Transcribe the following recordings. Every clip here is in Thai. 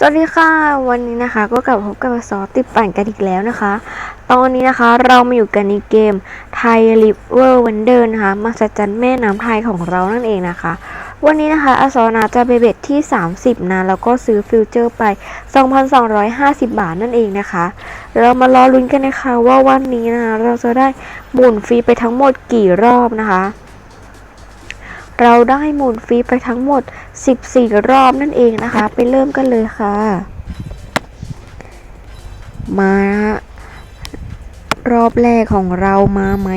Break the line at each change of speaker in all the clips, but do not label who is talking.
สวัสดีค่ะวันนี้นะคะก็กลับพบกับซอติดปั่นกันอีกแล้วนะคะ ตอนนี้นะคะเรามาอยู่กันในเกมไทยริเวอร์วันเดอร์นะคะมาสัจจันแม่น้ำไทยของเรานั่นเองนะคะ วันนี้นะคะอสอนาจะไปเบ็ดที่ 30 นะ แล้วก็ซื้อฟิวเจอร์ไป 2,250 บาทนั่นเองนะคะ เรามารอลุ้นกันนะคะว่าวันนี้นะคะเราจะได้หมุนฟรีไปทั้งหมดกี่รอบนะคะ เราได้หมุนฟรีไปทั้งหมด 14 รอบนั่นเองนะคะ ไปเริ่มกันเลยค่ะ มารอบแรกของเรามาไหม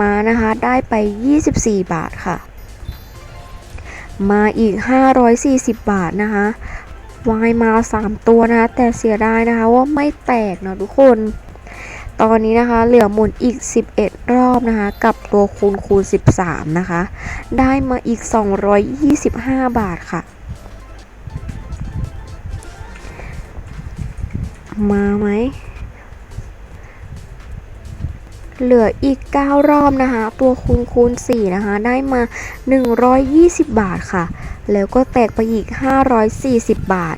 มานะคะได้ไป 24 บาทค่ะ มาอีก 540 บาทนะคะวายมา 3 ตัวนะคะแต่เสียดายนะคะว่าไม่แตกนะทุกคน ตอนนี้นะคะ เหลือหมุนอีก 11 รอบนะคะ กับตัวคูณคูณ 13 นะคะ ได้มาอีก 225 บาทค่ะ มาไหม เหลืออีก 9 รอบนะคะ ตัวคูณคูณ 4 นะคะ ได้มา 120 บาทค่ะ แล้วก็แตกไปอีก 540 บาท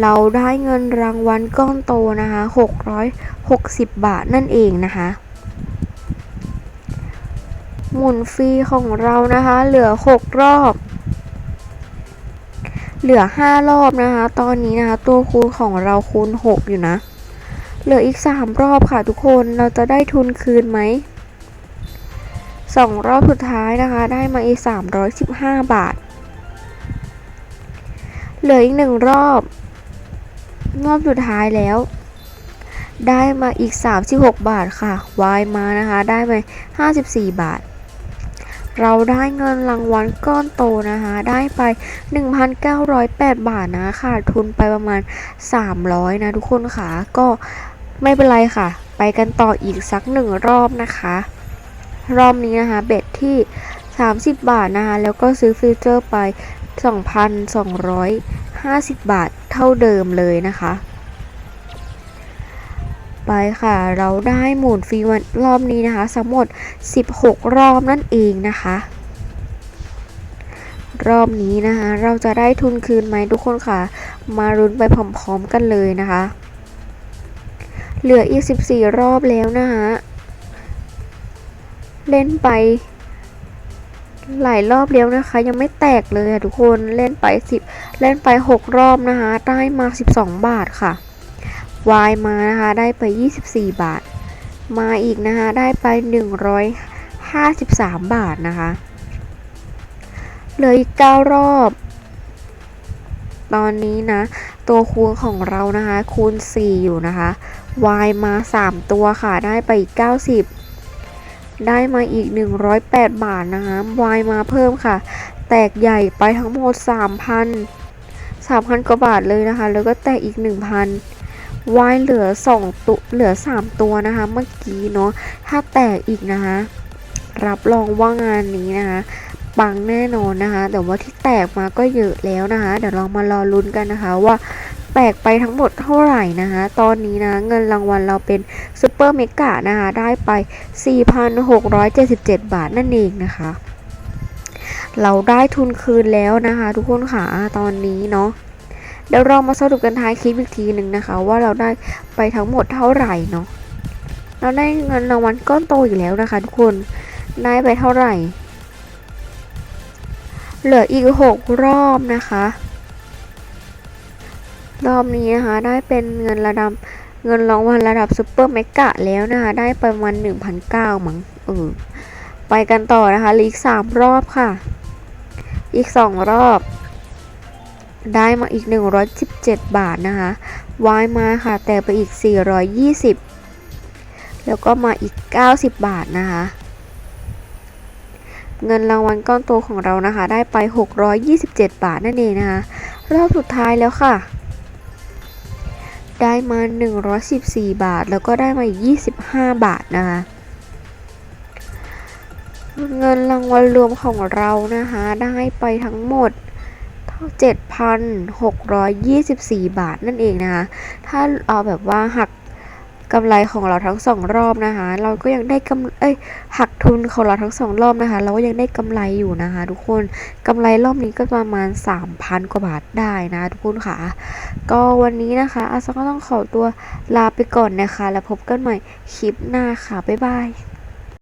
เราได้เงินรางวัลก้อนโตนะคะ 660 บาทนั่นเองนะคะ หมุนฟรีของเรานะคะ เหลือ 6 รอบ เหลือ 5 รอบนะคะ ตอนนี้นะคะ ตัวคูณของเราคูณ 6 อยู่นะ เหลืออีก 3 รอบค่ะทุกคน เราจะได้ทุนคืนไหม2รอบสุดท้ายนะคะ ได้มาอีก315 บาท เหลืออีก1รอบ รอบสุดท้ายแล้ว ได้มาอีก 36 บาทค่ะ วายมานะคะ ได้มา54 บาท เราได้เงินรางวัลก้อนโตนะคะ ได้ไป 1,908 บาทนะขาดทุนไปประมาณ 300 นะทุกคนค่ะ ก็ไม่เป็นไรค่ะ ไปกันต่ออีกสักหนึ่งรอบนะคะ รอบนี้นะคะ เบ็ดที่ 30 บาทนะคะ แล้วก็ซื้อฟิวเจอร์ไป 2,250 บาทเท่าเดิมเลยนะคะ ไปค่ะเราได้หมุนฟรีวันรอบนี้นะคะทั้งหมด 16 รอบนั่นเองนะคะ รอบนี้นะคะเราจะได้ทุนคืนไหมทุกคนค่ะ มารุ้นไปพร้อมๆกันเลยนะคะ เหลืออีก 14 รอบแล้วนะคะเล่นไป หลายรอบแล้วนะคะ ยังไม่แตกเลยอะทุกคนเล่นไป10เล่นไป6รอบนะคะ ได้มา12บาทค่ะวายมานะคะ ได้ไป24บาท มาอีกนะคะ ได้ไป153บาทนะคะเหลืออีก9รอบ ตอนนี้นะ ตัวคูณของเรานะคะ คูณ4อยู่นะคะวายมา3ตัวค่ะ ได้ไปอีก90 ได้มาอีก 108 บาทนะคะวายมาเพิ่มค่ะ แตกใหญ่ไปทั้งหมด 3,000 3,000 กว่าบาทเลยนะคะ แล้วก็แตกอีก 1,000วายเหลือ2ตัวเหลือ 3 ตัวนะคะ เมื่อกี้เนาะถ้าแตกอีกนะคะ รับรองว่างานนี้นะคะ ปังแน่นอนนะคะ แต่ว่าที่แตกมาก็เยอะแล้วนะคะ เดี๋ยวเรามารอลุ้นกันนะคะว่าแตกไปทั้งหมดเท่าไหร่นะคะ ตอนนี้นะเงินรางวัลเราเป็นซูเปอร์เมกะนะคะ ได้ไป 4,677 บาทนั่นเองนะคะ เราได้ทุนคืนแล้วนะคะ ทุกคนค่ะตอนนี้เนาะเดี๋ยวเรามาสรุปกันท้ายคลิปอีกทีหนึ่งนะคะ ว่าเราได้ไปทั้งหมดเท่าไหร่เนาะเราได้เงินรางวัลก้อนโตอยู่แล้วนะคะ ทุกคนได้ไปเท่าไหร่ เหลืออีกหกรอบนะคะ รอบนี้นะคะได้เป็นเงินระดับเงินรางวัลระดับซูเปอร์เมกะแล้วนะคะ ได้ประมาณ1,009มั้งเออไปกันต่อนะคะอีกสามรอบค่ะ อีกสองรอบ ได้มาอีก 117 บาทนะคะวายมาค่ะ แต่ไปอีก 420 แล้วก็มาอีก 90 บาทนะคะ เงินรางวัลก้อนโตของเรานะคะ ได้ไป 627 บาทนั่นเองนะคะรอบสุดท้ายแล้วค่ะ ได้มา 114 บาท แล้วก็ได้มาอีก 25 บาทนะคะเงินรางวัลรวมของเรานะคะ ได้ไปทั้งหมด 7,624 บาทนั่นเองนะคะ ถ้าเอาแบบว่าหัก กำไรของเราทั้งสองรอบนะคะ เราก็ยังได้กำเอ้ยหักทุนของเราทั้งสองรอบนะคะ เราก็ยังได้กำไรอยู่นะคะ ทุกคนกำไรรอบนี้ก็ประมาณ 3,000 กว่าบาทได้นะทุกคนค่ะ ก็วันนี้นะคะอาซาก็ต้องขอตัวลาไปก่อนนะคะ แล้วพบกันใหม่คลิปหน้าค่ะ บ๊ายบาย